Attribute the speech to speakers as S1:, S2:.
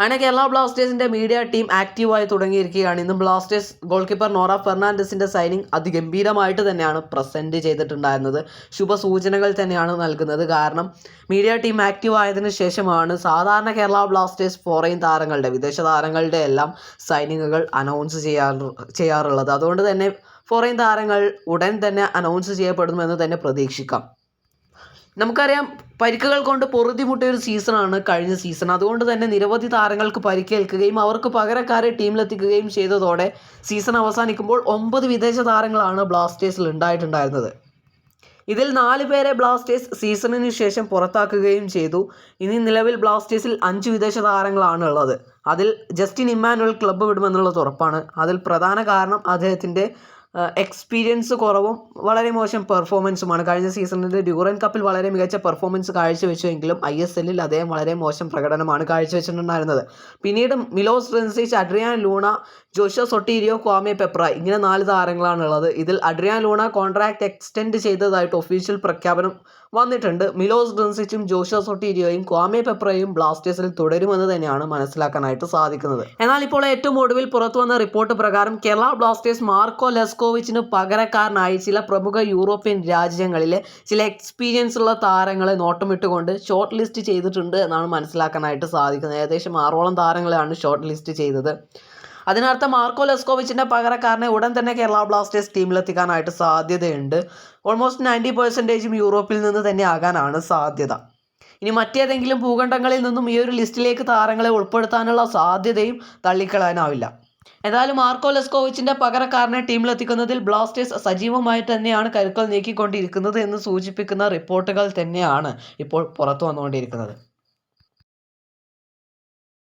S1: അങ്ങനെ കേരള ബ്ലാസ്റ്റേഴ്സിന്റെ media team ആക്റ്റീവായി തുടങ്ങിയിരിക്കുകയാണ്. ഇന്ന് ബ്ലാസ്റ്റേഴ്സ് ഗോൾ കീപ്പർ നോറ ഫെർണാണ്ടസിന്റെ സൈനിങ് അതിഗംഭീരമായിട്ട് തന്നെയാണ് പ്രസന്റ് ചെയ്തിട്ടുണ്ടായിരുന്നത്. ശുഭസൂചനകൾ തന്നെയാണ് നൽകുന്നത്. കാരണം മീഡിയ ടീം ആക്റ്റീവ് ആയതിനു ശേഷമാണ് സാധാരണ കേരള ബ്ലാസ്റ്റേഴ്സ് ഫോറിൻ താരങ്ങളുടെ വിദേശ താരങ്ങളുടെ എല്ലാം സൈനിങ്ങുകൾ അനൗൺസ് ചെയ്യാറ് ചെയ്യാറുള്ളത്. അതുകൊണ്ട് തന്നെ ഫോറിൻ താരങ്ങൾ ഉടൻ തന്നെ അനൗൺസ് ചെയ്യപ്പെടുമെന്ന് തന്നെ പ്രതീക്ഷിക്കാം. നമുക്കറിയാം പരിക്കുകൾ കൊണ്ട് പൊറുതിമുട്ടിയ ഒരു സീസണാണ് കഴിഞ്ഞ സീസൺ. അതുകൊണ്ട് തന്നെ നിരവധി താരങ്ങൾക്ക് പരിക്കേൽക്കുകയും അവർക്ക് പകരക്കാരെ ടീമിലെത്തിക്കുകയും ചെയ്തതോടെ സീസൺ അവസാനിക്കുമ്പോൾ ഒമ്പത് വിദേശ താരങ്ങളാണ് ബ്ലാസ്റ്റേഴ്സിൽ ഉണ്ടായിട്ടുണ്ടായിരുന്നത്. ഇതിൽ നാല് പേരെ ബ്ലാസ്റ്റേഴ്സ് സീസണിന് ശേഷം പുറത്താക്കുകയും ചെയ്തു. ഇനി നിലവിൽ ബ്ലാസ്റ്റേഴ്സിൽ അഞ്ച് വിദേശ താരങ്ങളാണ് ഉള്ളത്. അതിൽ ജസ്റ്റിൻ ഇമ്മാനുവൽ ക്ലബ്ബ് വിടുമെന്നുള്ളത് ഉറപ്പാണ്. അതിൽ പ്രധാന കാരണം അദ്ദേഹത്തിന്റെ എക്സ്പീരിയൻസ് കുറവും വളരെ മോശം പെർഫോമൻസുമാണ് കഴിഞ്ഞ സീസണിൽ ഡ്യൂറൻ കപ്പിൽ വളരെ മികച്ച പെർഫോമൻസ് കാഴ്ചവെച്ചുവെങ്കിലും ഐ എസ് എല്ലിൽ അദ്ദേഹം വളരെ മോശം പ്രകടനമാണ് കാഴ്ചവെച്ചിട്ടുണ്ടായിരുന്നത്. പിന്നീട് Milos Drincic Adrian Luna Jaushua Sotirio Kwame Peprah ഇങ്ങനെ നാല് താരങ്ങളാണ് ഉള്ളത് ഇതിൽ അഡ്രിയാൻ ലൂണ കോൺട്രാക്ട് എക്സ്റ്റെൻഡ് ചെയ്തതായിട്ട് ഒഫീഷ്യൽ പ്രഖ്യാപനം വന്നിട്ടുണ്ട്. മിലോസ് ഡ്രൻസിച്ചും ജോഷോ സൊട്ടീരിയോയും ക്വാമെ പെപ്രയും ബ്ലാസ്റ്റേഴ്സിൽ തുടരുമെന്ന് തന്നെയാണ് മനസ്സിലാക്കാനായിട്ട് സാധിക്കുന്നത്. എന്നാൽ ഇപ്പോൾ ഏറ്റവും ഒടുവിൽ പുറത്തു വന്ന റിപ്പോർട്ട് പ്രകാരം കേരള ബ്ലാസ്റ്റേഴ്സ് മാർക്കോ ലെസ്കോവിച്ചിന് പകരക്കാരനായി ചില പ്രമുഖ യൂറോപ്യൻ രാജ്യങ്ങളിലെ ചില എക്സ്പീരിയൻസ് ഉള്ള താരങ്ങളെ നോട്ടമിട്ടുകൊണ്ട് ഷോർട്ട് ലിസ്റ്റ് ചെയ്തിട്ടുണ്ട് എന്നാണ് മനസ്സിലാക്കാനായിട്ട് സാധിക്കുന്നത്. ഏകദേശം ആറോളം താരങ്ങളെയാണ് ഷോർട്ട് ലിസ്റ്റ് ചെയ്തത്. അതിനർത്ഥം മാർക്കോ ലെസ്കോവിച്ചിന്റെ പകരക്കാരനെ ഉടൻ തന്നെ കേരള ബ്ലാസ്റ്റേഴ്സ് ടീമിലെത്തിക്കാനായിട്ട് സാധ്യതയുണ്ട്. ഓൾമോസ്റ്റ് നയന്റി പെർസെന്റേജും യൂറോപ്പിൽ നിന്ന് തന്നെ ആകാനാണ് സാധ്യത. ഇനി മറ്റേതെങ്കിലും ഭൂഖണ്ഡങ്ങളിൽ നിന്നും ഈ ഒരു ലിസ്റ്റിലേക്ക് താരങ്ങളെ ഉൾപ്പെടുത്താനുള്ള സാധ്യതയും തള്ളിക്കളയാനാവില്ല. എന്തായാലും മാർക്കോ ലെസ്കോവിച്ചിന്റെ പകരക്കാരനെ ടീമിലെത്തിക്കുന്നതിൽ ബ്ലാസ്റ്റേഴ്സ് സജീവമായി തന്നെയാണ് കരുക്കൾ നീക്കിക്കൊണ്ടിരിക്കുന്നത് എന്ന് സൂചിപ്പിക്കുന്ന റിപ്പോർട്ടുകൾ തന്നെയാണ് ഇപ്പോൾ പുറത്തു വന്നുകൊണ്ടിരിക്കുന്നത്.